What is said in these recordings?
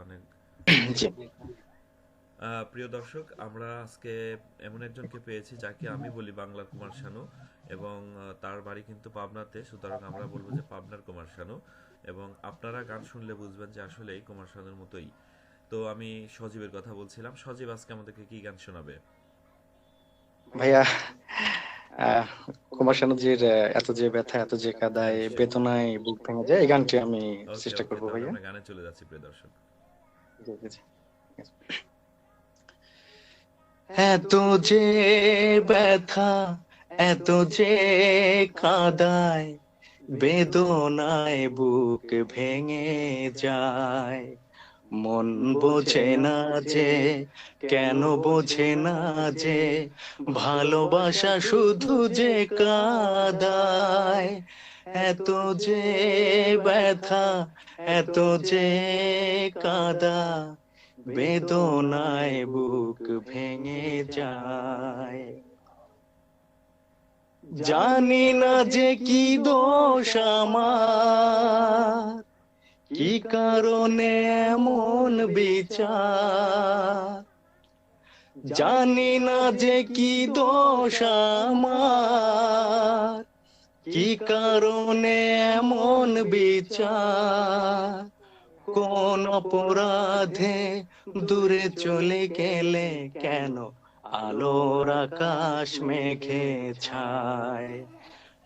অনেক। প্রিয় দর্শক আমরা আজকে এমন একজনকে পেয়েছি যাকে আমি বলি বাংলার কুমার শানু এবং তার বাড়ি কিন্তু পাবনাতে সুতরাং আমরা বলব যে পাবনার কুমার শানু এবং আপনারা গান শুনলে বুঝবেন যে আসলে এই কুমার শানুর মতোই। তো আমি সজীবের কথা বলছিলাম। সজীব আজকে আমাদেরকে কি গান শোনাবে? ভাইয়া কুমার শানুজির এত যে ব্যথা এত যে কাদায় বেদনায় বুক ভেঙে যায় এই গানটি আমি চেষ্টা করব ভাইয়া। গানে চলে যাচ্ছি প্রিয় দর্শক। এত যে ব্যথা, এত যে কাদায়, বেদনায় বুক ভেঙে যায়। মন বোঝে না যে, কেন বোঝে না যে, ভালোবাসা শুধু যে কাদায় এত যে ব্যথা, এত যে কাদা, বেদনায় বুক ভেঙে যায়। জানি না যে কি দোষ আমার, কি কারণে এমন বিচার। জানি না যে কি দোষ আমার কি কারণে এমন বিচার? কোন অপরাধে দূরে চলে গেলে কেন আলোর আকাশ মেঘে ছায়?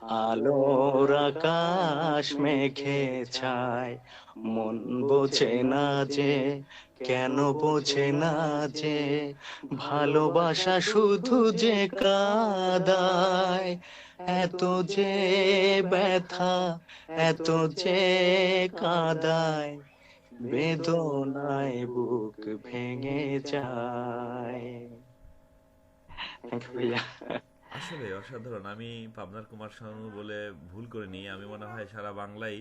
আলোর আকাশ মেঘে ছায় মন বোঝে না যে, কেন বোঝে না যে, ভালোবাসা শুধু যে কাদায়। এত যে ব্যথা, এত যে কাদায়, বেদনায় বুক ভেঙে যায়। থ্যাংক ইউ ভাইয়া। আসলে অসাধারণ। আমি পাবনার কুমার শানু বলে ভুল করে নিই আমি মনে হয় সারা বাংলাই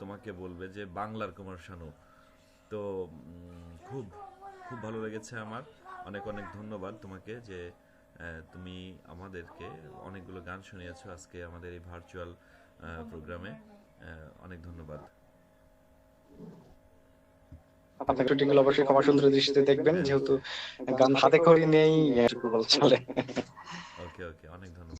তোমাকে বলবে যে বাংলার কুমার শানু। তো খুব খুব ভালো লেগেছে আমার। অনেক অনেক ধন্যবাদ তোমাকে যে তুমি আমাদেরকে অনেকগুলো গান শুনিয়েছো আজকে আমাদের এই ভার্চুয়াল প্রোগ্রামে। অনেক ধন্যবাদ। আপনার ত্রুটিগুলো অবশ্যই ক্ষমা সুন্দর দৃষ্টিতে দেখবেন, যেহেতু গান হাতে করে নেই চলে। ওকে ওকে অনেক ধন্যবাদ।